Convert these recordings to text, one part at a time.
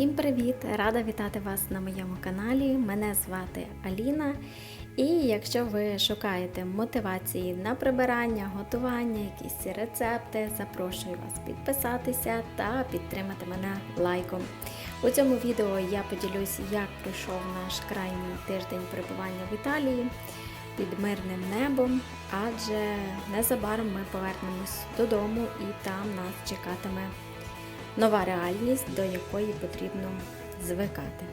Всім привіт! Рада вітати вас на моєму каналі. Мене звати Аліна. І якщо ви шукаєте мотивації на прибирання, готування, якісь рецепти, запрошую вас підписатися та підтримати мене лайком. У цьому відео я поділюсь, як пройшов наш крайній тиждень перебування в Італії під мирним небом, адже незабаром ми повернемось додому і там нас чекатиме нова реальність, до якої потрібно звикати.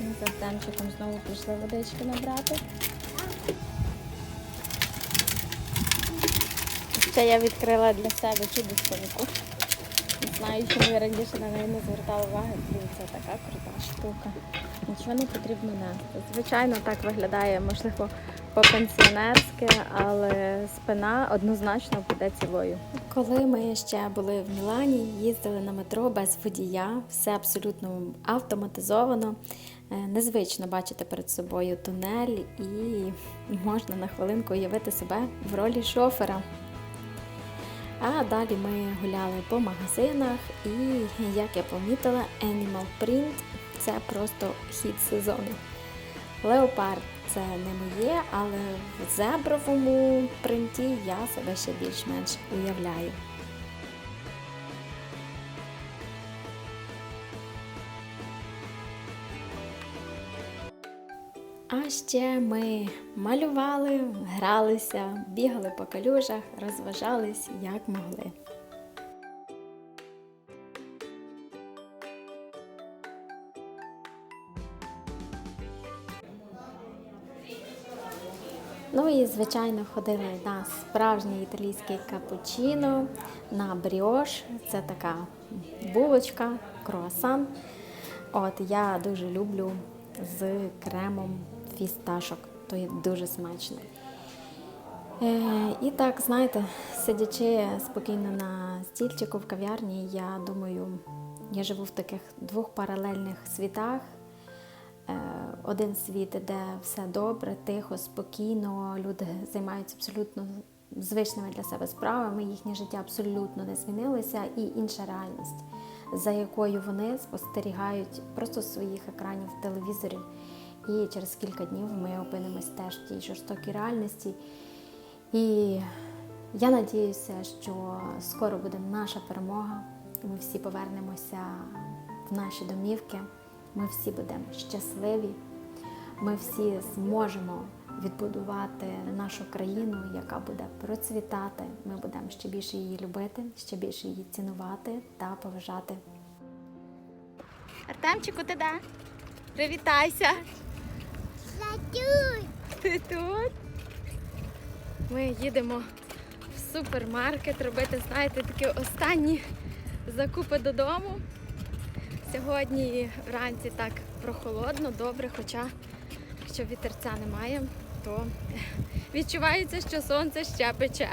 Ми з Артемчиком знову пішли водички набрати. Ще я відкрила для себе чудо-столику. Знаю, що ви раніше на неї не звертали уваги. Дивіться, така крута штука. Нічого не потрібно нести. Звичайно, так виглядає, можливо, по-пенсіонерськи, але спина однозначно буде цілою. Коли ми ще були в Мілані, їздили на метро без водія, все абсолютно автоматизовано. Е, Незвично бачити перед собою тунель і можна на хвилинку уявити себе в ролі шофера. А далі ми гуляли по магазинах, і як я помітила, Animal Print це просто хід сезону. Леопард це не моє, але в зебровому принті я себе ще більш-менш уявляю. А ще ми малювали, гралися, бігали по калюжах, розважались як могли. Ну і, звичайно, ходили на справжній італійський капучино, на бріош. Це така булочка, круасан. От я дуже люблю з кремом фісташок, то є дуже смачно. Е, і так, знаєте, сидячи спокійно на стільчику в кав'ярні, я думаю, я живу в таких двох паралельних світах. Е, Один світ, де все добре, тихо, спокійно, люди займаються абсолютно звичними для себе справами, їхнє життя абсолютно не змінилося, і інша реальність, за якою вони спостерігають просто своїх екранів телевізорів. І через кілька днів ми опинимось теж в тій жорстокій реальності. І я надіюся, що скоро буде наша перемога. Ми всі повернемося в наші домівки. Ми всі будемо щасливі. Ми всі зможемо відбудувати нашу країну, яка буде процвітати. Ми будемо ще більше її любити, ще більше її цінувати та поважати. Артемчику, ти де? Привітайся! Ти тут? Ми їдемо в супермаркет робити, знаєте, такі останні закупи додому. Сьогодні вранці так прохолодно, добре, хоча якщо вітерця немає, то відчувається, що сонце ще пече.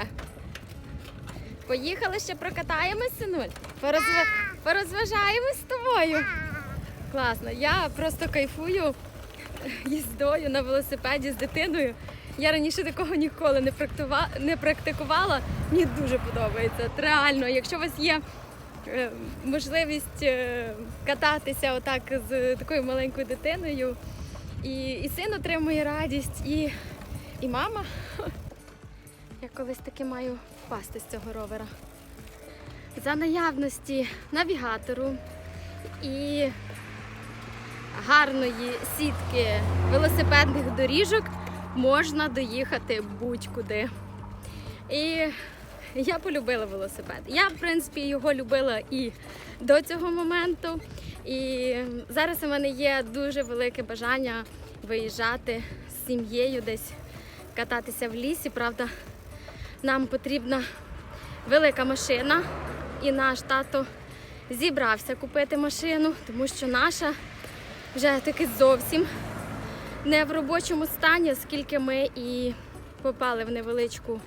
Поїхали ще прокатаємось, синуль? Порозва... Порозважаємось з тобою. Класно. Я просто кайфую їздою на велосипеді з дитиною. Я раніше такого ніколи не практикувала, не практикувала. Мені дуже подобається. Реально, якщо у вас є можливість е, кататися отак з такою маленькою дитиною, і, і син отримує радість, і, і мама. Я колись таки маю впасти з цього ровера. За наявності навігатору і гарної сітки велосипедних доріжок можна доїхати будь-куди. І я полюбила велосипед. Я, в принципі, його любила і до цього моменту. І зараз у мене є дуже велике бажання виїжджати з сім'єю десь кататися в лісі. Правда, нам потрібна велика машина, і наш тато зібрався купити машину, тому що наша вже таки зовсім не в робочому стані, оскільки ми і попали в невеличку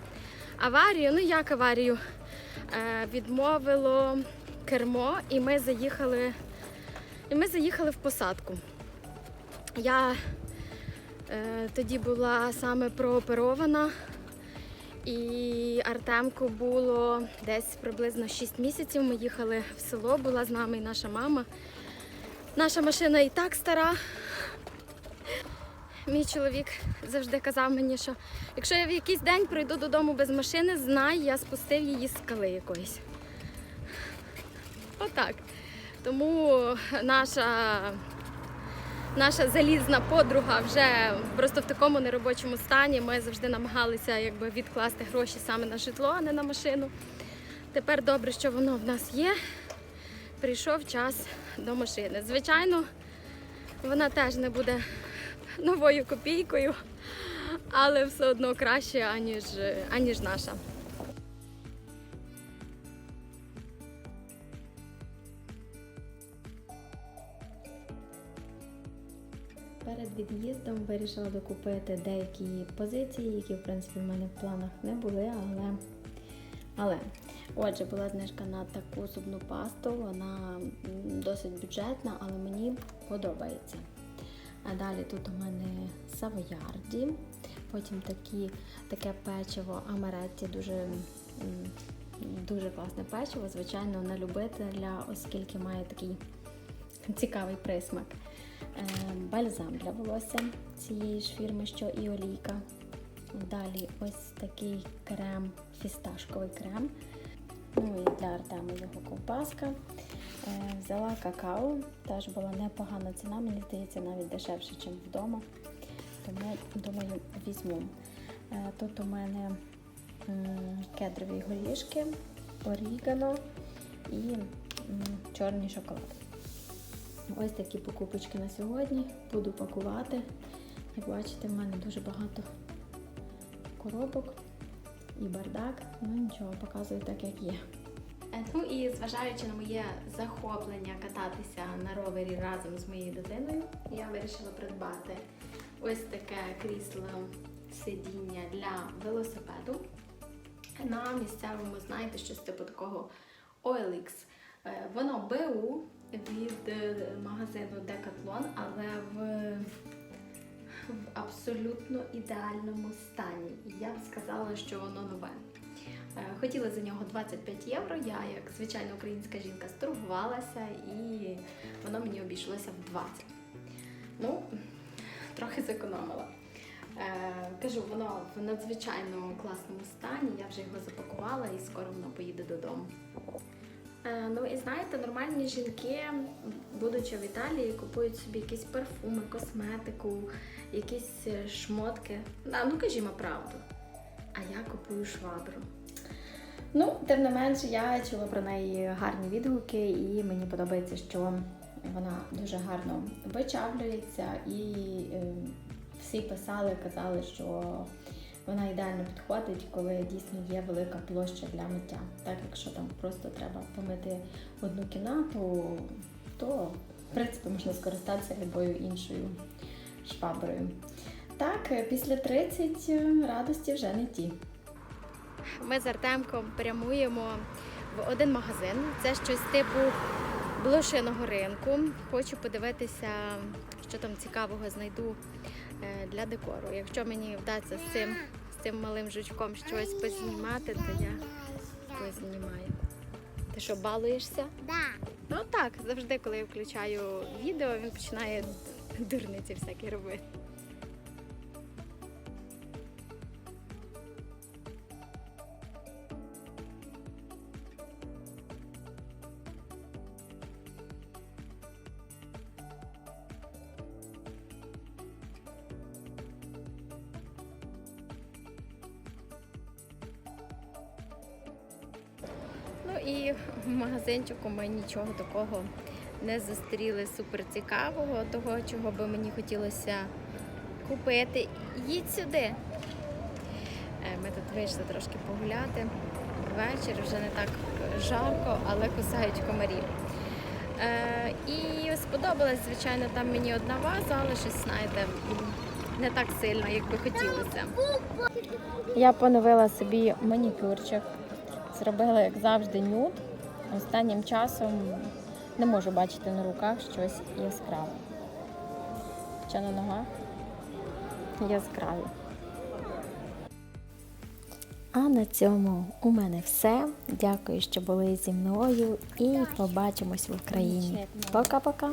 аварію. Ну як аварію? Е, відмовило кермо, і ми заїхали, і ми заїхали в посадку. Я е, тоді була саме прооперована І Артемку було десь приблизно 6 місяців. Ми їхали в село, була з нами і наша мама. Наша машина і так стара. Мій чоловік завжди казав мені, що якщо я в якийсь день прийду додому без машини, знай, я спустив її з скали якоїсь. Отак. Тому наша, наша залізна подруга вже просто в такому неробочому стані. Ми завжди намагалися якби, відкласти гроші саме на житло, а не на машину. Тепер добре, що воно в нас є. Прийшов час до машини. Звичайно, вона теж не буде новою копійкою, але все одно краще, аніж, аніж наша. Перед від'їздом вирішила докупити деякі позиції, які в принципі в мене в планах не були, але. Але отже, була знижка на таку зубну пасту. Вона досить бюджетна, але мені подобається. А далі тут у мене савоярді, потім такі, таке печиво амаретті, дуже, дуже класне печиво, звичайно, на любителя, оскільки має такий цікавий присмак. Е, Бальзам для волосся цієї ж фірми, що і олійка. Далі ось такий крем, фісташковий крем. Ну і для Артема його ковбаска. Е, Взяла какао, теж була непогана ціна, мені здається, навіть дешевше, ніж вдома. Тому, думаю, візьму. Е, Тут у мене кедрові горішки, орігано і чорний шоколад. Ось такі покупочки на сьогодні. Буду пакувати. Як бачите, в мене дуже багато коробок і бардак. Ну нічого, показую так, як є. І зважаючи на моє захоплення кататися на ровері разом з моєю дитиною, я вирішила придбати ось таке крісло сидіння для велосипеду. На місцевому, знаєте, щось типу такого OLX. Е, Воно БУ від е, магазину Decathlon, але в, в абсолютно ідеальному стані. І я б сказала, що воно нове. Е, Хотіла за нього 25 євро. Я, як звичайна українська жінка, сторгувалася і воно мені обійшлося в 20. Ну, трохи зекономила. Е, кажу, воно в надзвичайно класному стані. Я вже його запакувала і скоро воно поїде додому. Е, Ну і знаєте, нормальні жінки, будучи в Італії, купують собі якісь парфуми, косметику, якісь шмотки. А, ну кажімо правду. А я купую швабру. Ну, тим не менш, я чула про неї гарні відгуки, і мені подобається, що вона дуже гарно вичавлюється, і е, всі писали, казали, що вона ідеально підходить, коли дійсно є велика площа для миття. Так, якщо там просто треба помити одну кімнату, то в принципі можна скористатися любою іншою шваброю. Так, е, після 30 радості вже не ті. Ми з Артемком прямуємо в один магазин. Це щось типу блошиного ринку. Хочу подивитися, що там цікавого знайду е, для декору. Якщо мені вдасться з цим, з цим малим жучком щось познімати, то я познімаю. Ти що, балуєшся? Да. Ну так, завжди, коли я включаю відео, він починає дурниці всякі робити. І в магазинчику ми нічого такого не зустріли супер цікавого, того, чого би мені хотілося купити. Їдь сюди. Е, Ми тут вийшли трошки погуляти. Вечір вже не так жарко, але кусають комарі. Е, і сподобалась, звичайно, там мені одна ваза, але щось, знаєте, не так сильно, як би хотілося. Я поновила собі манікюрчик. Зробила, як завжди, нюд. Останнім часом не можу бачити на руках щось яскраве. Що на ногах? Яскраві. А на цьому у мене все. Дякую, що були зі мною і побачимось в Україні. Пока-пока.